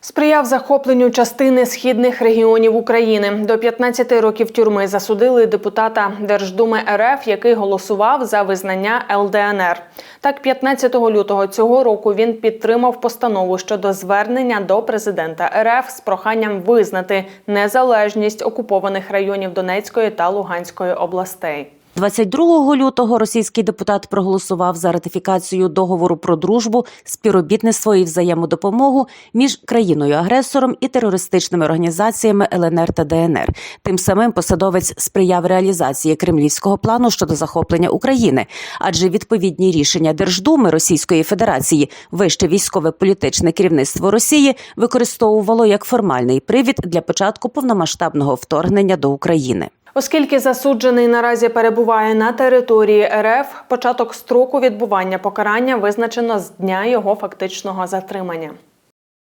Сприяв захопленню частини східних регіонів України. До 15 років тюрми засудили депутата Держдуми РФ, який голосував за визнання ЛДНР. Так, 15 лютого цього року він підтримав постанову щодо звернення до президента РФ з проханням визнати незалежність окупованих районів Донецької та Луганської областей. 22 лютого російський депутат проголосував за ратифікацію договору про дружбу, співробітництво і взаємодопомогу між країною-агресором і терористичними організаціями ЛНР та ДНР. Тим самим посадовець сприяв реалізації кремлівського плану щодо захоплення України, адже відповідні рішення Держдуми Російської Федерації, вище військове політичне керівництво Росії використовувало як формальний привід для початку повномасштабного вторгнення до України. Оскільки засуджений наразі перебуває на території РФ, початок строку відбування покарання визначено з дня його фактичного затримання.